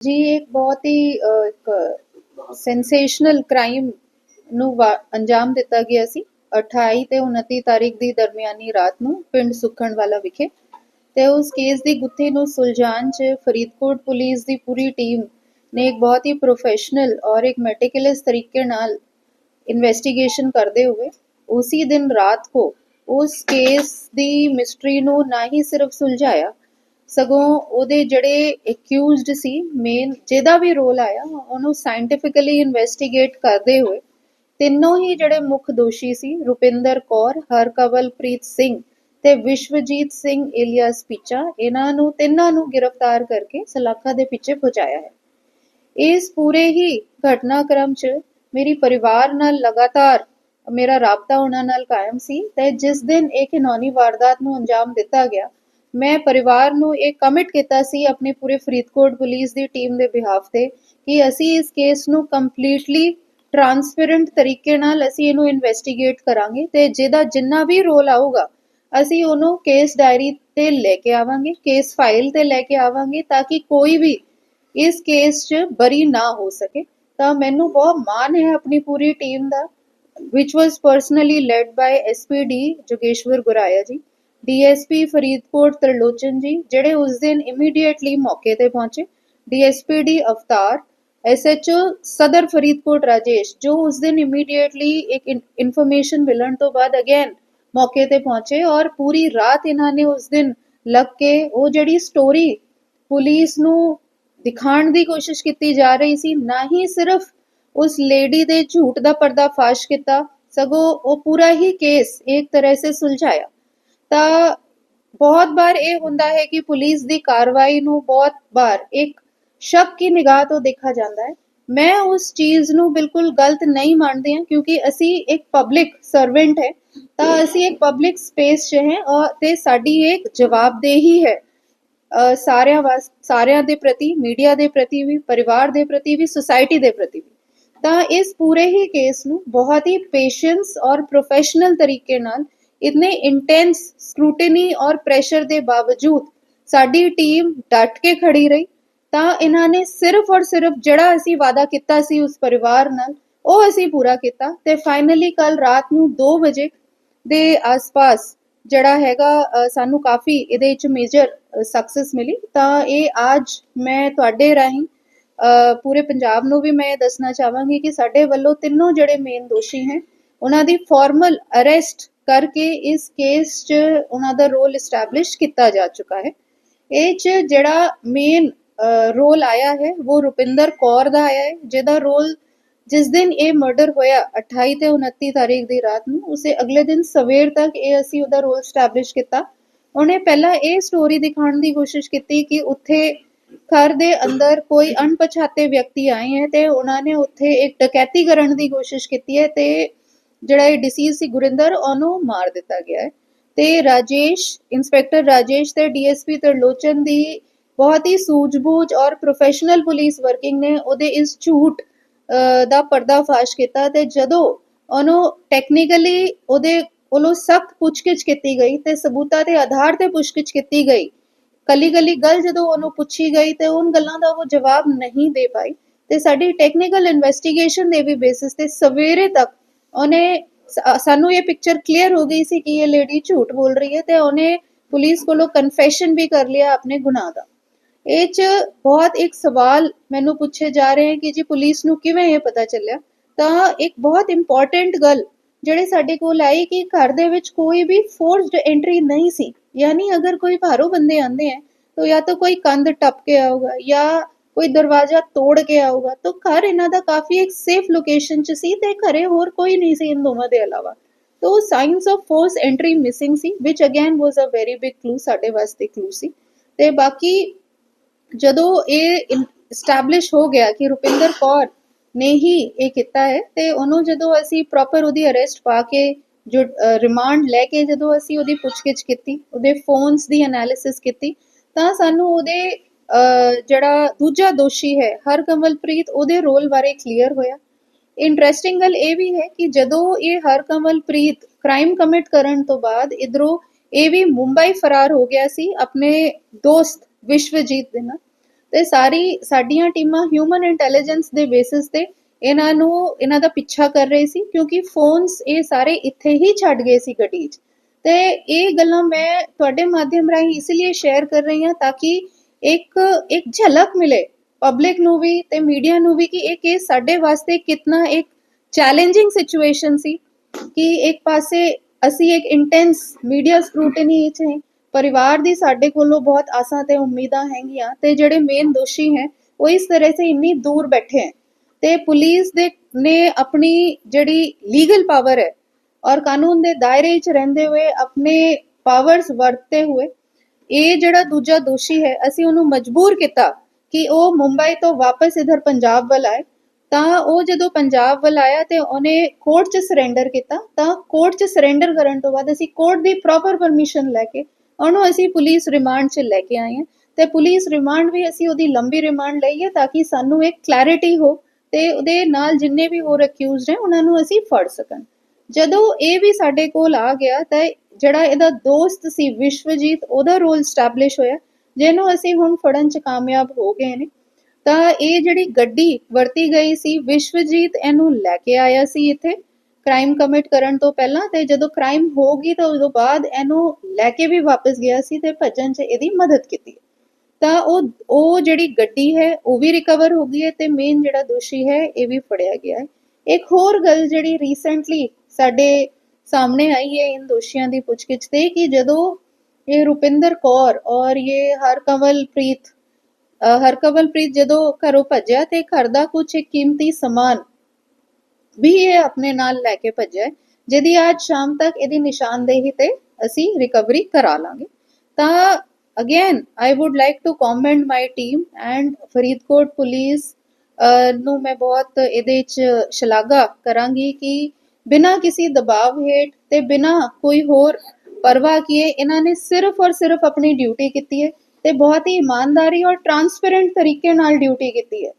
ਜੀ ਇੱਕ ਬਹੁਤ ਹੀ ਅ, ਇੱਕ ਸੈਂਸੇਸ਼ਨਲ ਕ੍ਰਾਈਮ ਨੂੰ ਵਾ- ਅੰਜਾਮ ਦਿੱਤਾ ਗਿਆ ਸੀ। 28 ਤੇ 29 ਤਾਰੀਖ ਦੀ ਦਰਮਿਆਨੀ ਰਾਤ ਨੂੰ ਪਿੰਡ ਸੁਖਣ ਵਾਲਾ ਵਿਖੇ ਤੇ ਉਸ ਕੇਸ ਦੀ ਗੁੱਥੀ ਨੂੰ ਸੁਲਝਾਉਣ 'ਚ ਫਰੀਦਕੋਟ ਪੁਲਿਸ ਦੀ ਪੂਰੀ ਟੀਮ ਨੇ ਇੱਕ ਬਹੁਤ ਹੀ ਪ੍ਰੋਫੈਸ਼ਨਲ ਔਰ ਇੱਕ ਮੈਟੀਕੂਲਸ ਤਰੀਕੇ ਨਾਲ ਇਨਵੈਸਟੀਗੇਸ਼ਨ ਕਰਦੇ ਹੋਏ ਉਸੇ ਦਿਨ ਰਾਤ ਕੋ ਉਸ ਕੇਸ ਦੀ ਮਿਸਟਰੀ ਨੂੰ ਨਾ ਹੀ ਸਿਰਫ ਸੁਲਝਾਇਆ ਸਗੋਂ ਉਹਦੇ ਜਿਹੜੇ ਅਕਿਊਜ਼ਡ ਸੀ ਮੇਨ ਜਿਹਦਾ ਵੀ ਰੋਲ ਆਇਆ, ਉਹਨੂੰ ਸਾਇੰਟੀਫਿਕਲੀ ਇਨਵੈਸਟੀਗੇਟ ਕਰਦੇ ਹੋਏ ਤਿੰਨੋਂ ਹੀ ਜਿਹੜੇ ਮੁੱਖ ਦੋਸ਼ੀ ਸੀ, ਰੁਪਿੰਦਰ ਕੌਰ, ਹਰਕਵਲਪ੍ਰੀਤ ਸਿੰਘ ਤੇ ਵਿਸ਼ਵਜੀਤ ਸਿੰਘ ਇਲੀਆਸ ਪਿੱਚਾ, ਇਹਨਾਂ ਨੂੰ ਤਿੰਨਾਂ ਨੂੰ ਗ੍ਰਿਫਤਾਰ ਕਰਕੇ ਸਲਾਖਾ ਦੇ ਪਿੱਛੇ ਪਹੁੰਚਾਇਆ ਹੈ। ਇਸ ਪੂਰੇ ਹੀ ਘਟਨਾਕ੍ਰਮ 'ਚ ਮੇਰੀ ਪਰਿਵਾਰ ਨਾਲ ਲਗਾਤਾਰ ਮੇਰਾ ਰਾਬਤਾ ਉਹਨਾਂ ਨਾਲ ਕਾਇਮ ਸੀ ਤੇ ਜਿਸ ਦਿਨ ਇਹ ਘਿਨੌਨੀ ਵਾਰਦਾਤ ਨੂੰ ਅੰਜਾਮ ਦਿੱਤਾ ਗਿਆ ਮੈਂ ਪਰਿਵਾਰ ਨੂੰ ਇਹ ਕਮਿਟ ਕੀਤਾ ਸੀ ਆਪਣੇ ਪੂਰੇ ਫਰੀਦਕੋਟ ਪੁਲਿਸ ਦੀ ਟੀਮ ਦੇ ਬਿਹਾਫ ਤੇ ਕਿ ਅਸੀਂ ਇਸ ਕੇਸ ਨੂੰ ਕੰਪਲੀਟਲੀ ਟਰਾਂਸਪੇਰੈਂਟ ਤਰੀਕੇ ਨਾਲ ਅਸੀਂ ਇਹਨੂੰ ਇਨਵੈਸਟੀਗੇਟ ਕਰਾਂਗੇ ਤੇ ਜਿਹਦਾ ਜਿੰਨਾ ਵੀ ਰੋਲ ਆਊਗਾ, ਅਸੀਂ ਉਹਨੂੰ ਕੇਸ ਡਾਇਰੀ ਤੇ ਲੈ ਕੇ ਆਵਾਂਗੇ ਕੇਸ ਫਾਈਲ ਤੇ ਲੈ ਕੇ ਆਵਾਂਗੇ ਤਾਂ ਕਿ ਕੋਈ ਵੀ ਇਸ ਕੇਸ 'ਚ ਬਰੀ ਨਾ ਹੋ ਸਕੇ। ਤਾਂ ਮੈਨੂੰ ਬਹੁਤ ਮਾਣ ਹੈ ਆਪਣੀ ਪੂਰੀ ਟੀਮ ਦਾ, which was personally led by SPD Jogeshwar Guraya ji. DSP Faridkot Tarlochan ji, ਜਿਹੜੇ ਉਸ ਦਿਨ ਇਮੀਡੀਏਟਲੀ ਮੌਕੇ ਤੇ ਪਹੁੰਚੇ ਡੀਐਸਪੀਡੀ ਅਵਤਾਰ, ਐਸਐਚਓ ਸਦਰ ਫਰੀਦਕੋਟ ਰਾਜੇਸ਼, ਜੋ ਉਸ ਦਿਨ ਇਮੀਡੀਏਟਲੀ ਇੱਕ ਇਨਫੋਰਮੇਸ਼ਨ ਮਿਲਣ ਤੋਂ ਬਾਅਦ ਅਗੇਨ ਮੌਕੇ ਤੇ ਪਹੁੰਚੇ ਔਰ ਪੂਰੀ ਰਾਤ ਇਹਨਾਂ ਨੇ ਉਸ ਦਿਨ ਲੱਗ ਕੇ ਉਹ ਜਿਹੜੀ ਸਟੋਰੀ ਪੁਲਿਸ ਨੂੰ ਦਿਖਾਉਣ ਦੀ ਕੋਸ਼ਿਸ਼ ਕੀਤੀ ਜਾ ਰਹੀ ਸੀ, ਨਾ ਹੀ ਸਿਰਫ ਉਸ ਲੇਡੀ ਦੇ ਝੂਠ ਦਾ ਪਰਦਾਫਾਸ਼ ਕੀਤਾ, ਸਗੋਂ ਉਹ ਪੂਰਾ ਹੀ ਕੇਸ ਇੱਕ ਤਰ੍ਹਾਂ ਸੇ ਸੁਲਝਾਇਆ। ਤਾਂ ਬਹੁਤ ਵਾਰ ਇਹ ਹੁੰਦਾ ਹੈ ਕਿ ਪੁਲਿਸ ਦੀ ਕਾਰਵਾਈ ਨੂੰ ਬਹੁਤ ਵਾਰ ਇੱਕ ਸ਼ੱਕ ਦੀ ਨਿਗਾਹ ਤੋਂ ਦੇਖਾ ਜਾਂਦਾ ਹੈ। ਮੈਂ ਉਸ ਚੀਜ਼ ਨੂੰ ਬਿਲਕੁਲ ਗਲਤ ਨਹੀਂ ਮੰਨਦੀ ਹਾਂ ਕਿਉਂਕਿ ਅਸੀਂ ਇੱਕ ਪਬਲਿਕ ਸਰਵੈਂਟ ਹੈ, ਤਾਂ ਅਸੀਂ ਇੱਕ ਪਬਲਿਕ ਸਪੇਸ 'ਚ ਹੈ ਔਰ ਤੇ ਸਾਡੀ ਇੱਕ ਜਵਾਬਦੇਹੀ ਹੈ। ਸਾਰਿਆਂ ਵਾਸ, ਸਾਰਿਆਂ ਦੇ ਪ੍ਰਤੀ ਮੀਡੀਆ ਦੇ ਪ੍ਰਤੀ ਵੀ, ਪਰਿਵਾਰ ਦੇ ਪ੍ਰਤੀ ਵੀ ਸੁਸਾਇਟੀ ਦੇ ਪ੍ਰਤੀ ਵੀ। ਤਾਂ ਇਸ ਪੂਰੇ ਹੀ ਕੇਸ ਨੂੰ ਬਹੁਤ ਹੀ ਪੇਸ਼ੈਂਸ ਔਰ ਪ੍ਰੋਫੈਸ਼ਨਲ ਤਰੀਕੇ ਨਾਲ ਇਤਨੇ ਇੰਟੈਂਸ ਸਕ੍ਰੂਟਨੀ ਔਰ ਪ੍ਰੈਸ਼ਰ ਦੇ ਬਾਵਜੂਦ ਸਾਡੀ ਟੀਮ ਡਟ ਕੇ ਖੜੀ ਰਹੀ। ਤਾਂ ਇਹਨਾਂ ਨੇ ਸਿਰਫ ਔਰ ਸਿਰਫ ਜਿਹੜਾ ਅਸੀਂ ਵਾਅਦਾ ਕੀਤਾ ਸੀ ਉਸ ਪਰਿਵਾਰ ਨਾਲ, ਉਹ ਅਸੀਂ ਪੂਰਾ ਕੀਤਾ ਤੇ ਫਾਈਨਲੀ ਕੱਲ ਰਾਤ ਨੂੰ 2 ਵਜੇ ਦੇ ਆਸ-ਪਾਸ ਜਿਹੜਾ ਹੈਗਾ ਸਾਨੂੰ ਕਾਫੀ ਇਹਦੇ ਵਿੱਚ ਮੇਜਰ ਸਕਸੈਸ ਮਿਲੀ। ਤਾਂ ਇਹ ਅੱਜ ਮੈਂ ਤੁਹਾਡੇ ਰਾਹੀਂ ਪੂਰੇ ਪੰਜਾਬ ਨੂੰ ਵੀ ਮੈਂ ਇਹ ਦੱਸਣਾ ਚਾਹਾਂਗੀ ਕਿ ਸਾਡੇ ਵੱਲੋਂ ਤਿੰਨੋਂ ਜਿਹੜੇ ਮੇਨ ਦੋਸ਼ੀ ਹੈ, ਉਹਨਾਂ ਦੀ ਫਾਰਮਲ ਅਰੈਸਟ ਕਰਕੇ ਇਸ ਕੇਸ 'ਚ ਉਹਨਾਂ ਦਾ ਰੋਲ ਐਸਟੈਬਲਿਸ਼ ਕੀਤਾ ਜਾ ਚੁੱਕਾ ਹੈ। ਇਹ 'ਚ ਜਿਹੜਾ ਮੇਨ ਰੋਲ ਆਇਆ ਹੈ, ਉਹ ਰੁਪਿੰਦਰ ਕੌਰ ਦਾ ਆਇਆ ਹੈ, ਜਿਹਦਾ ਰੋਲ ਜਿਸ ਦਿਨ ਇਹ ਮਰਡਰ ਹੋਇਆ 28 ਤੇ 29 ਤਾਰੀਖ ਦੀ ਰਾਤ ਨੂੰ, ਉਸੇ ਅਗਲੇ ਦਿਨ ਸਵੇਰ ਤੱਕ ਇਹ ਅਸੀਂ ਉਹਦਾ ਰੋਲ ਐਸਟੈਬਲਿਸ਼ ਕੀਤਾ। ਉਹਨੇ ਪਹਿਲਾਂ ਇਹ ਸਟੋਰੀ ਦਿਖਾਉਣ ਦੀ ਕੋਸ਼ਿਸ਼ ਕੀਤੀ ਕਿ ਉੱਥੇ ਘਰ ਦੇ ਅੰਦਰ ਕੋਈ ਅਣਪਛਾਤੇ ਵਿਅਕਤੀ ਆਏ ਹੈ ਤੇ ਉਹਨਾਂ ਨੇ ਉੱਥੇ ਇੱਕ ਡਕੈਤੀ ਕਰਨ ਦੀ ਕੋਸ਼ਿਸ਼ ਕੀਤੀ ਹੈ ਤੇ ਜਿਹੜਾ ਇਹ ਡਿਸੀਜ਼ ਸੀ ਗੁਰਿੰਦਰ, ਉਹਨੂੰ ਮਾਰ ਦਿੱਤਾ ਗਿਆ ਹੈ। ਤੇ ਰਾਜੇਸ਼ ਇੰਸਪੈਕਟਰ ਰਾਜੇਸ਼ ਤੇ ਡੀਐਸਪੀ ਤਰਲੋਚਨ ਦੀ ਬਹੁਤ ਹੀ ਸੂਝ-ਬੂਝ ਔਰ ਪ੍ਰੋਫੈਸ਼ਨਲ ਪੁਲਿਸ ਵਰਕਿੰਗ ਨੇ ਉਹਦੇ ਇਸ ਝੂਠ ਦਾ ਪਰਦਾਫਾਸ਼ ਕੀਤਾ ਤੇ ਜਦੋਂ ਉਹਨੂੰ ਟੈਕਨੀਕਲੀ ਉਹਦੇ ਕੋਲੋਂ ਸਖਤ ਪੁੱਛਗਿੱਛ ਕੀਤੀ ਗਈ ਤੇ ਸਬੂਤਾਂ ਦੇ ਆਧਾਰ ਤੇ ਪੁੱਛਗਿੱਛ ਕੀਤੀ ਗਈ ਕੱਲੀ ਕੱਲੀ ਗੱਲ ਜਦੋਂ ਉਹਨੂੰ ਪੁੱਛੀ ਗਈ ਤੇ ਉਹਨਾਂ ਗੱਲਾਂ ਦਾ ਉਹ ਜਵਾਬ ਨਹੀਂ ਦੇ ਪਾਈ ਤੇ ਸਾਡੀ ਟੈਕਨੀਕਲ ਇਨਵੈਸਟੀਗੇਸ਼ਨ ਦੇ ਵੀ ਬੇਸਿਸ ਤੇ ਸਵੇਰੇ ਤੱਕ ਉਹਨੇ ਸਾਨੂੰ ਇਹ ਪਿਕਚਰ ਕਲੀਅਰ ਹੋ ਗਈ ਸੀ ਕਿ ਇਹ ਲੇਡੀ ਝੂਠ ਬੋਲ ਰਹੀ ਹੈ ਤੇ ਉਹਨੇ ਪੁਲਿਸ ਕੋਲੋਂ ਕਨਫੈਸ਼ਨ ਵੀ ਕਰ ਲਿਆ ਆਪਣੇ ਗੁਨਾਹ ਦਾ। ਇਹ ਚ ਬਹੁਤ ਇੱਕ ਸਵਾਲ ਮੈਨੂੰ ਪੁੱਛੇ ਜਾ ਰਹੇ ਹਨ ਕਿ ਜੀ ਪੁਲਿਸ ਨੂੰ ਕਿਵੇਂ ਇਹ ਪਤਾ ਚੱਲਿਆ? ਤਾਂ ਇੱਕ ਬਹੁਤ ਇੰਪੋਰਟੈਂਟ ਗੱਲ ਜਿਹੜੇ ਸਾਡੇ ਕੋਲ ਆਈ ਕਿ ਘਰ ਦੇ ਵਿੱਚ ਕੋਈ ਵੀ ਫੋਰਸਡ ਐਂਟਰੀ ਨਹੀਂ ਸੀ। ਯਾਨੀ ਅਗਰ ਕੋਈ ਬਾਹਰੋਂ ਬੰਦੇ ਆਂਦੇ ਹੈ, ਤਾਂ ਜਾਂ ਤਾਂ ਕੋਈ ਕੰਧ ਟੱਪ ਕੇ ਆਊਗਾ ਜਾਂ ਕੋਈ ਦਰਵਾਜ਼ਾ ਤੋੜ ਕੇ ਆਊਗਾ, ਤਾਂ ਘਰ ਇਹਨਾਂ ਦਾ ਕਾਫੀ ਇੱਕ ਸੇਫ ਲੋਕੇਸ਼ਨ 'ਚ ਸੀ ਤੇ ਘਰੇ ਹੋਰ ਕੋਈ ਨਹੀਂ ਸੀ ਇਨ ਦੋਵਾਂ ਦੇ ਇਲਾਵਾ। ਤੋ signs of force entry missing C which again was a very big clue ਸਾਡੇ ਵਾਸਤੇ ਕਲੂ ਸੀ। ਤੇ ਬਾਕੀ ਜਦੋਂ ਇਹ ਸਟੈਬਲਿਸ਼ ਹੋ ਗਿਆ ਕਿ ਰੁਪਿੰਦਰ ਕੌਰ ਨੇ ਹੀ ਇਹ ਕੀਤਾ ਹੈ, ਤੇ ਉਹਨੂੰ ਜਦੋਂ ਅਸੀਂ ਪ੍ਰੋਪਰ ਉਹਦੀ ਅਰੈਸਟ ਪਾ ਕੇ ਜੋ ਰਿਮਾਂਡ ਲੈ ਕੇ ਜਦੋਂ ਅਸੀਂ ਉਹਦੀ ਪੁੱਛਗਿੱਛ ਕੀਤੀ, ਉਹਦੇ ਫੋਨਸ ਦੀ ਐਨਾਲਿਸਿਸ ਕੀਤੀ, ਤਾਂ ਸਾਨੂੰ ਉਹਦੇ ਜਿਹੜਾ ਦੂਜਾ ਦੋਸ਼ੀ ਹੈ ਹਰਕਮਲਪ੍ਰੀਤ ਉਹਦੇ ਰੋਲ ਬਾਰੇ ਕਲੀਅਰ ਹੋਇਆ। ਇੰਟਰਸਟਿੰਗ ਗੱਲ ਇਹ ਵੀ ਹੈ ਕਿ ਜਦੋਂ ਇਹ ਹਰਕਮਲਪ੍ਰੀਤ ਕ੍ਰਾਈਮ ਕਮਿਟ ਕਰਨ ਤੋਂ ਬਾਅਦ ਇਧਰੋਂ ਇਹ ਵੀ ਮੁੰਬਈ ਫਰਾਰ ਹੋ ਗਿਆ ਸੀ ਆਪਣੇ ਦੋਸਤ ਵਿਸ਼ਵਜੀਤ ਦੇ ਨਾਲ। ਤੇ ਸਾਰੀ, ਸਾਡੀਆਂ ਟੀਮਾਂ ਹਿਊਮਨ ਇੰਟੈਲੀਜੈਂਸ ਦੇ ਬੇਸਿਸ ਤੇ ਇਹਨਾਂ ਨੂੰ, ਇਹਨਾਂ ਦਾ ਪਿੱਛਾ ਕਰ ਰਹੀ ਸੀ ਕਿਉਂਕਿ ਫੋਨਸ ਇਹ ਸਾਰੇ ਇੱਥੇ ਹੀ ਛੱਡ ਗਏ ਸੀ ਗੱਡੀ 'ਚ। ਤੇ ਇਹ ਗੱਲਾਂ ਮੈਂ ਤੁਹਾਡੇ ਮਾਧਿਅਮ ਰਾਹੀਂ ਇਸ ਲਈ ਸ਼ੇਅਰ ਕਰ ਰਹੀ ਹਾਂ ਤਾਂ ਕਿ ਇੱਕ ਇੱਕ ਝਲਕ ਮਿਲੇ ਪਬਲਿਕ ਨੂੰ ਵੀ ਤੇ ਮੀਡੀਆ ਨੂੰ ਵੀ ਕਿ ਇਹ ਕੇਸ ਸਾਡੇ ਵਾਸਤੇ ਕਿੰਨਾ ਇੱਕ ਚੈਲੰਜਿੰਗ ਸਿਚੁਏਸ਼ਨ ਸੀ ਕਿ ਇੱਕ ਪਾਸੇ ਅਸੀਂ ਇੱਕ ਇੰਟੈਂਸ ਮੀਡੀਆ ਸਕ੍ਰੂਟਨੀ ਵਿੱਚ ਹੈ, ਪਰਿਵਾਰ ਦੀ ਸਾਡੇ ਕੋਲੋਂ ਬਹੁਤ ਆਸਾਂ ਤੇ ਉਮੀਦਾਂ ਹੈਗੀਆਂ ਤੇ ਜਿਹੜੇ ਮੇਨ ਦੋਸ਼ੀ ਹੈ, ਉਹ ਇਸ ਤਰ੍ਹਾਂ ਸੇ ਇੰਨੀ ਦੂਰ ਬੈਠੇ ਹੈ ਤੇ ਪੁਲਿਸ ਦੇ ਨੇ ਆਪਣੀ ਜਿਹੜੀ ਲੀਗਲ ਪਾਵਰ ਹੈ ਔਰ ਕਾਨੂੰਨ ਦੇ ਦਾਇਰੇ ਵਿੱਚ ਰਹਿੰਦੇ ਹੋਏ ਆਪਣੇ ਪਾਵਰਸ ਵਰਤਦੇ ਹੋਏ ਇਹ ਜਿਹੜਾ ਦੂਜਾ ਦੋਸ਼ੀ ਹੈ, ਅਸੀਂ ਉਹਨੂੰ ਮਜਬੂਰ ਕੀਤਾ ਕਿ ਉਹ ਮੁੰਬਈ ਤੋਂ ਵਾਪਸ ਇਧਰ ਪੰਜਾਬ ਵੱਲ ਆਏ। ਤਾਂ ਉਹ ਜਦੋਂ ਪੰਜਾਬ ਵੱਲ ਆਇਆ ਤੇ ਉਹਨੇ ਕੋਰਟ 'ਚ ਸਰੈਂਡਰ ਕੀਤਾ। ਤਾਂ ਕੋਰਟ 'ਚ ਸਰੈਂਡਰ ਕਰਨ ਤੋਂ ਬਾਅਦ ਅਸੀਂ ਕੋਰਟ ਦੀ ਪ੍ਰੋਪਰ ਪਰਮਿਸ਼ਨ ਲੈ ਕੇ ਉਹਨੂੰ ਅਸੀਂ ਪੁਲਿਸ ਰਿਮਾਂਡ 'ਚ ਲੈ ਕੇ ਆਏ ਹਾਂ। ਤੇ ਪੁਲਿਸ ਰਿਮਾਂਡ ਵੀ ਅਸੀਂ ਉਹਦੀ ਲੰਬੀ ਰਿਮਾਂਡ ਲਈ ਹੈ ਤਾਂ ਕਿ ਸਾਨੂੰ ਇੱਕ ਕਲੈਰਿਟੀ ਹੋ ਤੇ ਉਹਦੇ ਨਾਲ ਜਿੰਨੇ ਵੀ ਹੋਰ ਅਕਿਊਜ਼ਡ ਹੈ ਉਹਨਾਂ ਨੂੰ ਅਸੀਂ ਫੜ ਸਕਣ। ਜਦੋਂ ਇਹ ਵੀ ਸਾਡੇ ਕੋਲ ਆ ਗਿਆ ਤਾਂ ਜਿਹੜਾ ਇਹਦਾ ਦੋਸਤ ਸੀ ਵਿਸ਼ਵਜੀਤ, ਉਹਦਾ ਰੋਲ ਸਟੈਬਲਿਸ਼ ਹੋਇਆ। ਜਿਹਨੂੰ ਅਸੀਂ ਹੁਣ ਫੜਨ 'ਚ ਕਾਮਯਾਬ ਹੋ ਗਏ ਨੇ। ਤਾਂ ਇਹ ਜਿਹੜੀ ਗੱਡੀ ਵਰਤੀ ਗਈ ਸੀ, ਵਿਸ਼ਵਜੀਤ ਇਹਨੂੰ ਲੈ ਕੇ ਆਇਆ ਸੀ ਇੱਥੇ ਕ੍ਰਾਈਮ ਕਮਿਟ ਕਰਨ ਤੋਂ ਪਹਿਲਾਂ ਤੇ ਜਦੋਂ ਕ੍ਰਾਈਮ ਹੋ ਗਈ ਤਾਂ ਉਦੋਂ ਬਾਅਦ ਇਹਨੂੰ ਲੈ ਕੇ ਵੀ ਵਾਪਸ ਗਿਆ ਸੀ ਤੇ ਭੱਜਣ 'ਚ ਇਹਦੀ ਮਦਦ ਕੀਤੀ। ਤਾਂ ਉਹ ਉਹ ਜਿਹੜੀ ਗੱਡੀ ਹੈ, ਉਹ ਵੀ ਰਿਕਵਰ ਹੋ ਗਈ ਹੈ ਤੇ ਮੇਨ ਜਿਹੜਾ ਦੋਸ਼ੀ ਹੈ, ਇਹ ਵੀ ਫੜਿਆ ਗਿਆ ਹੈ। ਇੱਕ ਹੋਰ ਗੱਲ ਜਿਹੜੀ ਰੀਸੈਂਟਲੀ ਸਾਡੇ ਸਾਹਮਣੇ ਆਈ ਹੈ ਇਨ ਦੋਸ਼ੀਆਂ ਦੀ ਪੁੱਛਗਿੱਛ ਤੇ ਕਿ ਜਦੋਂ ਇਹ ਰੁਪਿੰਦਰ ਕੌਰ ਔਰ ਇਹ ਹਰਕਵਲਪ੍ਰੀਤ ਹਰਕਵਲਪ੍ਰੀਤ ਜਦੋਂ ਘਰੋਂ ਭੱਜਿਆ ਤੇ ਘਰ ਦਾ ਕੁਝ ਕੀਮਤੀ ਸਮਾਨ ਵੀ ਇਹ ਆਪਣੇ ਨਾਲ ਲੈ ਕੇ ਭੱਜਿਆ, ਜਿਹਦੀ ਅੱਜ ਸ਼ਾਮ ਤੱਕ ਇਹਦੀ ਨਿਸ਼ਾਨਦੇਹੀ ਤੇ ਅਸੀਂ ਰਿਕਵਰੀ ਕਰਾ ਲਾਂਗੇ। ਤਾਂ again I would like to commend my team and Faridkot police ਨੂੰ ਮੈਂ ਬਹੁਤ ਇਹਦੇ ਚ ਸ਼ਲਾਘਾ ਕਰਾਂਗੀ ਕਿ ਬਿਨਾਂ ਕਿਸੇ ਦਬਾਅ ਹੇਠ ਤੇ ਬਿਨਾਂ ਕੋਈ ਹੋਰ ਪਰਵਾਹ ਕੀਏ, ਇਹਨਾਂ ਨੇ ਸਿਰਫ ਔਰ ਸਿਰਫ ਆਪਣੀ ਡਿਊਟੀ ਕੀਤੀ ਹੈ ਤੇ ਬਹੁਤ ਹੀ ਇਮਾਨਦਾਰੀ ਔਰ ਟਰਾਂਸਪੇਰੈਂਟ ਤਰੀਕੇ ਨਾਲ ਡਿਊਟੀ ਕੀਤੀ ਹੈ।